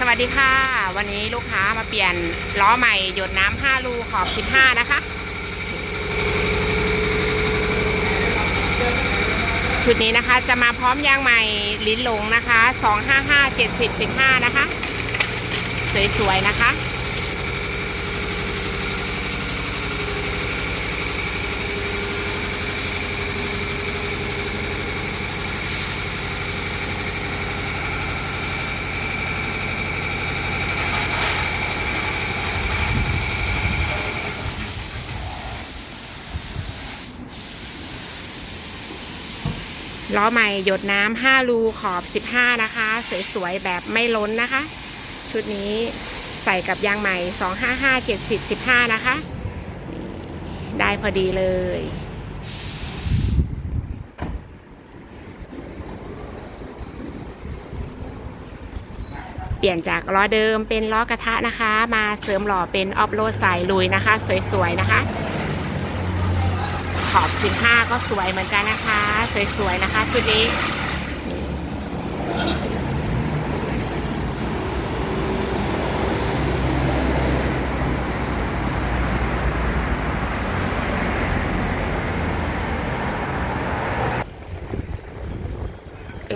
สวัสดีค่ะ วันนี้ลูกค้ามาเปลี่ยนล้อใหม่หยดน้ำห้ารูขอบ15นะคะ ชุดนี้นะคะจะมาพร้อมยางใหม่ลิ้นหลงนะคะ255 70 15นะคะ สวยๆนะคะ ล้อใหม่หยดน้ำ5รูขอบ 15 นะคะ สวยๆ แบบไม่ล้นนะคะ ชุดนี้ใส่กับยางใหม่ 255 70 15 นะคะ ได้พอดีเลย เปลี่ยนจากล้อเดิมเป็นล้อกระทะนะคะ มาเสริมหล่อเป็นออฟโรดสายลุยนะคะ สวยๆ นะคะ อบ15ก็สวยเหมือนกันนะคะ สวยๆนะคะชุดนี้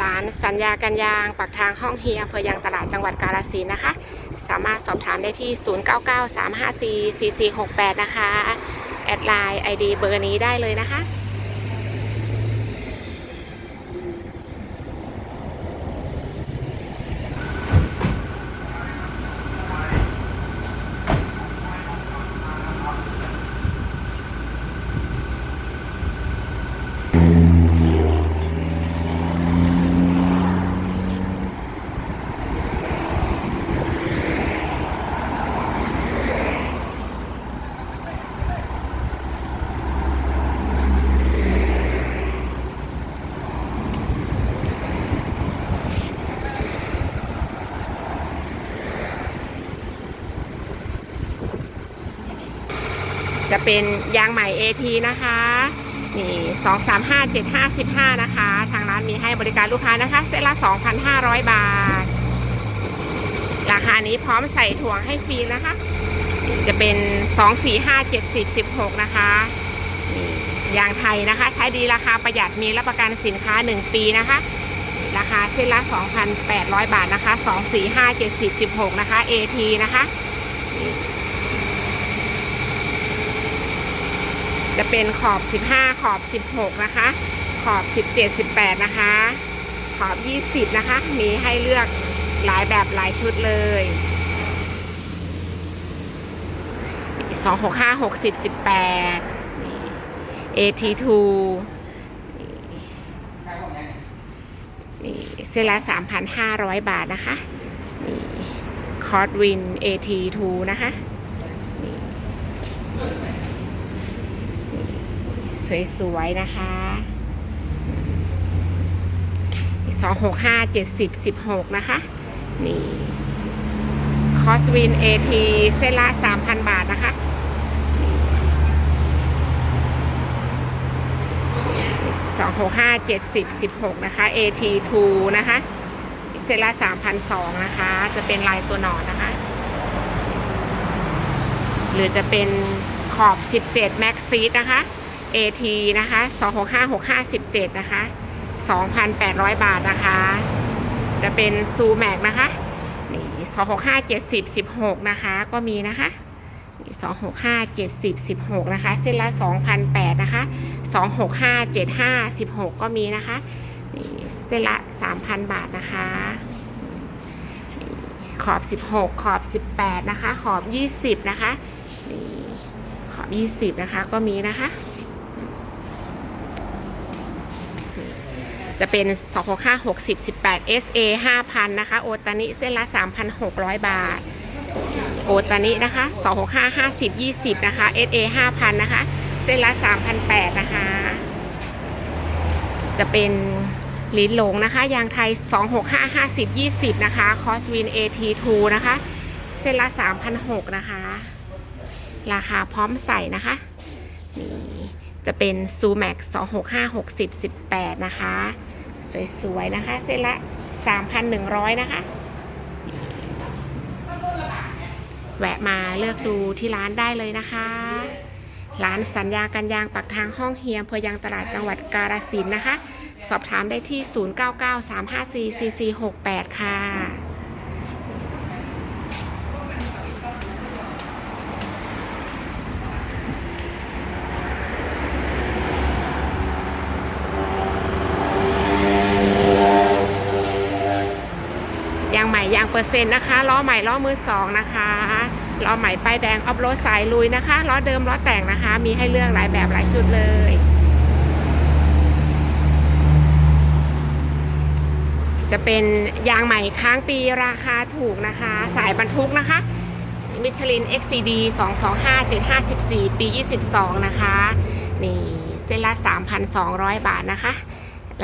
ร้านสัญญากันยางปักทางห้องเฮียอำเภอยางตลาดจังหวัดกาฬสินนะคะ สามารถสอบถามได้ที่ 0993544468 นะคะ แอดไลน์ ID เบอร์นี้ได้เลยนะคะ จะเป็นยางใหม่ AT นะคะ นี่สองสามห้าเจ็ดห้าสิบห้านะคะ ทางร้านมีให้บริการลูกค้านะคะ เซตละสองพันห้าร้อยบาท ราคานี้พร้อมใส่ถ่วงให้ฟรีนะคะ จะเป็นสองสี่ห้าเจ็ดสิบสิบหกนะคะนี่ยางไทยนะคะ ใช้ดีราคาประหยัดมีรับประกันสินค้า1ปีนะคะราคาเส้นละ 2,800 บาทนะคะ 2 4 5 7 10 16 นะคะ AT นะคะ จะเป็นขอบ 15 ขอบ 16 นะคะ ขอบ 17 18 นะคะ ขอบ 20 นะคะ มีให้เลือกหลายแบบหลายชุดเลย2 6 5 60 18 AT2 นี่เซนละ3,500บาทนะคะ นี่คอร์ดวิน AT2 นะคะ นี่ สวยๆนะคะสองหกห้าเจ็ดสิบสิบหกนะคะ นี่ คอสวิน AT เส้นละสามพันบาทนะคะสองหกห้าเจ็ดสิบสิบหกนะคะ AT2 นะคะเซตละสามพันสองนะคะ จะเป็นลายตัวหนอนนะคะ หรือจะเป็นขอบ17 Max Seat นะคะ AT นะคะ265657 นะคะ 2,800 บาทนะคะ จะเป็นซูแม็กนะคะ นี่26570 16 นะคะ ก็มีนะคะสองหกห้าเจ็ดสิบสิบหกนะคะ เส้นละสองพันแปดนะคะสองหกห้าเจ็ดห้าสิบหกก็มีนะคะนี่เส้นละสามพันบาทนะคะ ขอบสิบหกขอบสิบแปดนะคะ ขอบยี่สิบนะคะนี่ขอบยี่สิบนะคะ ก็มีนะคะ จะเป็น265 60 18 SA 5,000 นะคะ โอตานิเส้นละ 3,600 บาท โอตานินะคะ265 50 20 นะคะ SA 5,000 นะคะ เส้นละ 3,800 นะคะ จะเป็นลิ้นหลงนะคะ ยางไทย 265 50 20 นะคะ คอสวิน AT2 นะคะ เส้นละ 3,600 นะคะ ราคาพร้อมใส่นะคะ นี่จะเป็นซูแม็ก265 60 18 นะคะ สวยๆนะคะ เส้นละ 3,100 นะคะ แวะมาเลือกดูที่ร้านได้เลยนะคะ ร้านสัญญากันยางปักทางห้องเฮียมเพยางตลาดจังหวัดกาฬสินธ์นะคะ สอบถามได้ที่ 0993544468 ค่ะ เปอร์เซ็นต์นะคะล้อใหม่ล้อมือสองนะคะล้อใหม่ป้ายแดงออฟโรดสายลุยนะคะล้อเดิมล้อแต่งนะคะ มีให้เลือกหลายแบบหลายชุดเลยจะเป็นยางใหม่ค้างปีราคาถูกนะคะ สายบรรทุกนะคะมิชลิน XCD 225754 ปี 22 นะคะ นี่เส้นละ 3,200 บาทนะคะ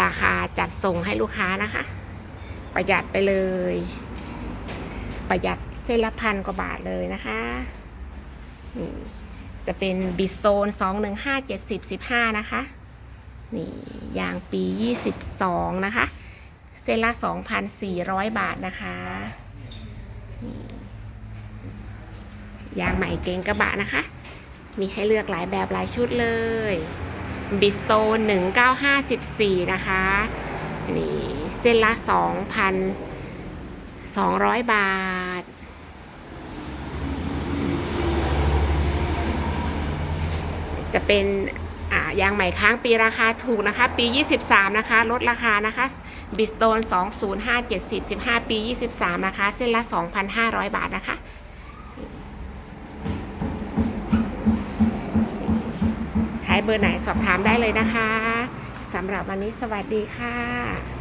ราคาจัดส่งให้ลูกค้านะคะ ประหยัดไปเลย ประหยัดเส้นละพันกว่าบาทเลยนะคะนี่จะเป็นบิสโตนสองหนึ่งห้าเจ็ดสิบสิบห้านะคะนี่ยางปียี่สิบสองนะคะ เส้นละสองพันสี่ร้อยบาทนะคะนี่ยางใหม่เก่งกระบะนะคะ มีให้เลือกหลายแบบหลายชุดเลยบิสโตนหนึ่งเก้าห้าสิบสี่นะคะนี่เส้นละสองพัน สองร้อยบาท จะเป็นอ่ายางใหม่ค้างปีราคาถูกนะคะ ปี 23 นะคะ ลดราคานะคะบิสโตน205 70 15 ปี 23 นะคะ เส้นละ 2,500 บาทนะคะใช้เบอร์ไหนสอบถามได้เลยนะคะสำหรับวันนี้สวัสดีค่ะ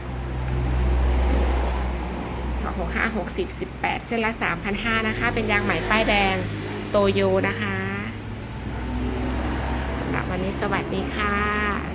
2 6 5 6 0 18เส้นละ3,500นะคะ เป็นยางใหม่ป้ายแดงโตโยนะคะสำหรับวันนี้สวัสดีค่ะ